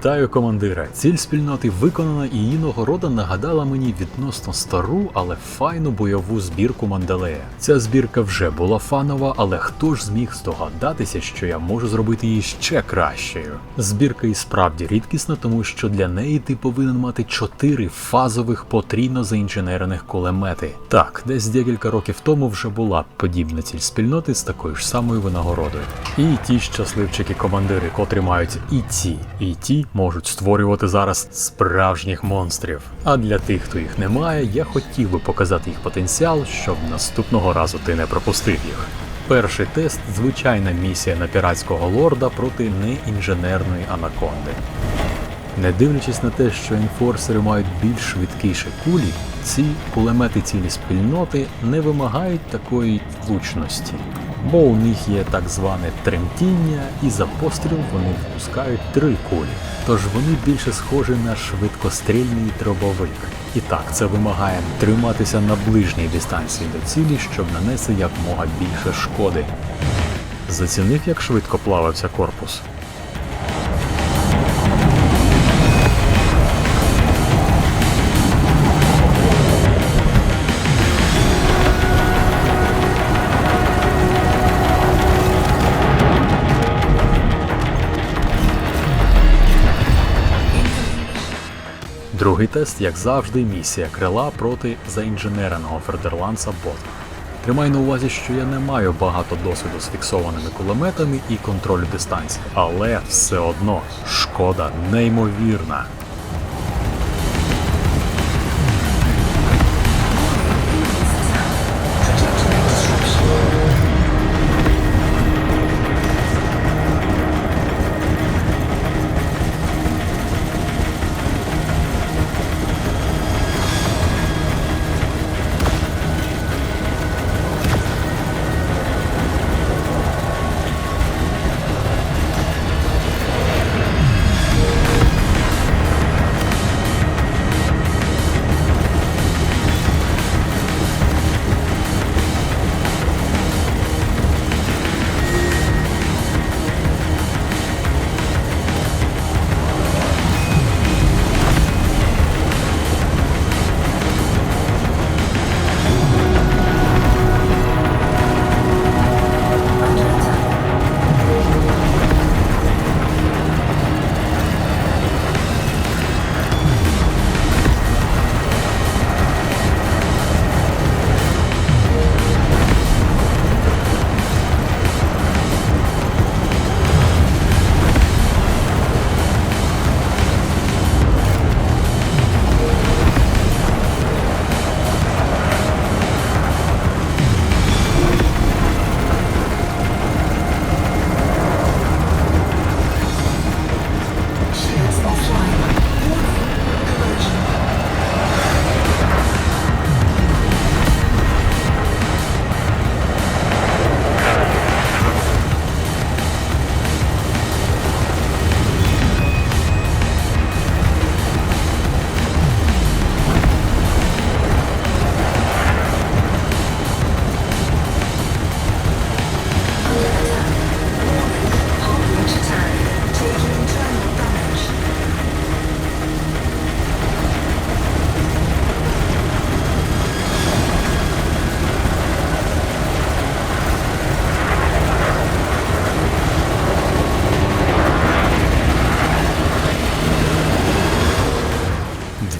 Вітаю, командира. Ціль спільноти виконана, і її нагорода нагадала мені відносно стару, але файну бойову збірку Манделея. Ця збірка вже була фанова, але хто ж зміг здогадатися, що я можу зробити її ще кращою? Збірка і справді рідкісна, тому що для неї ти повинен мати чотири фазових потрійно заінженерених кулемети. Так, десь декілька років тому вже була подібна ціль спільноти з такою ж самою винагородою. І ті щасливчики командири, котрі мають і ці, і ті можуть створювати зараз справжніх монстрів. А для тих, хто їх не має, я хотів би показати їх потенціал, щоб наступного разу ти не пропустив їх. Перший тест звичайна місія на піратського лорда проти неінженерної анаконди. Не дивлячись на те, що енфорсери мають більш швидкіші кулі, ці кулемети цілі спільноти не вимагають такої влучності, бо у них є так зване тремтіння, і за постріл вони впускають три кулі. Тож вони більше схожі на швидкострільний дробовик. І так, це вимагає триматися на ближній дистанції до цілі, щоб нанести якмога більше шкоди. Зацінив, як швидко плавався корпус. Другий тест, як завжди, місія крила проти заінженереного Фердерланса Бота. Тримай на увазі, що я не маю багато досвіду з фіксованими кулеметами і контролю дистанції, але все одно шкода неймовірна.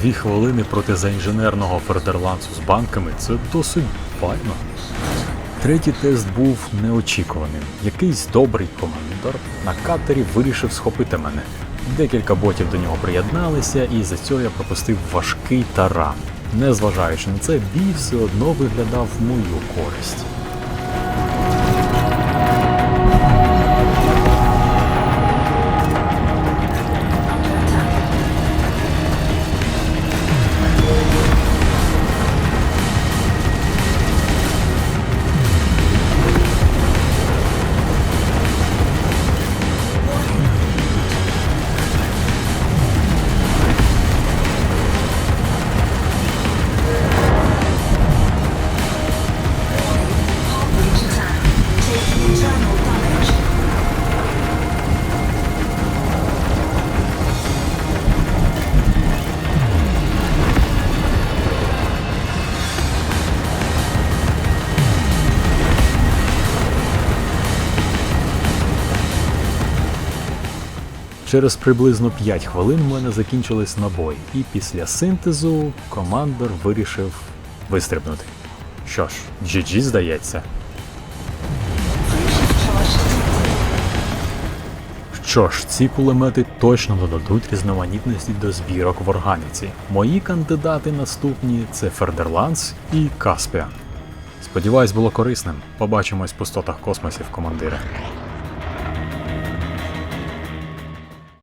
Дві хвилини проти заінженерного Фердерлансу з банками це досить файно. Третій тест був неочікуваним. Якийсь добрий командор на катері вирішив схопити мене. Декілька ботів до нього приєдналися, і за цього я пропустив важкий таран. Незважаючи на це, бій все одно виглядав в мою користь. Через приблизно 5 хвилин в мене закінчились набої, і після синтезу командор вирішив вистрибнути. Що ж, GG здається. Що ж, ці кулемети точно додадуть різноманітності до збірок в органіці. Мої кандидати наступні це Фердерландс і Каспіан. Сподіваюсь, було корисним. Побачимось в пустотах космосів, командири.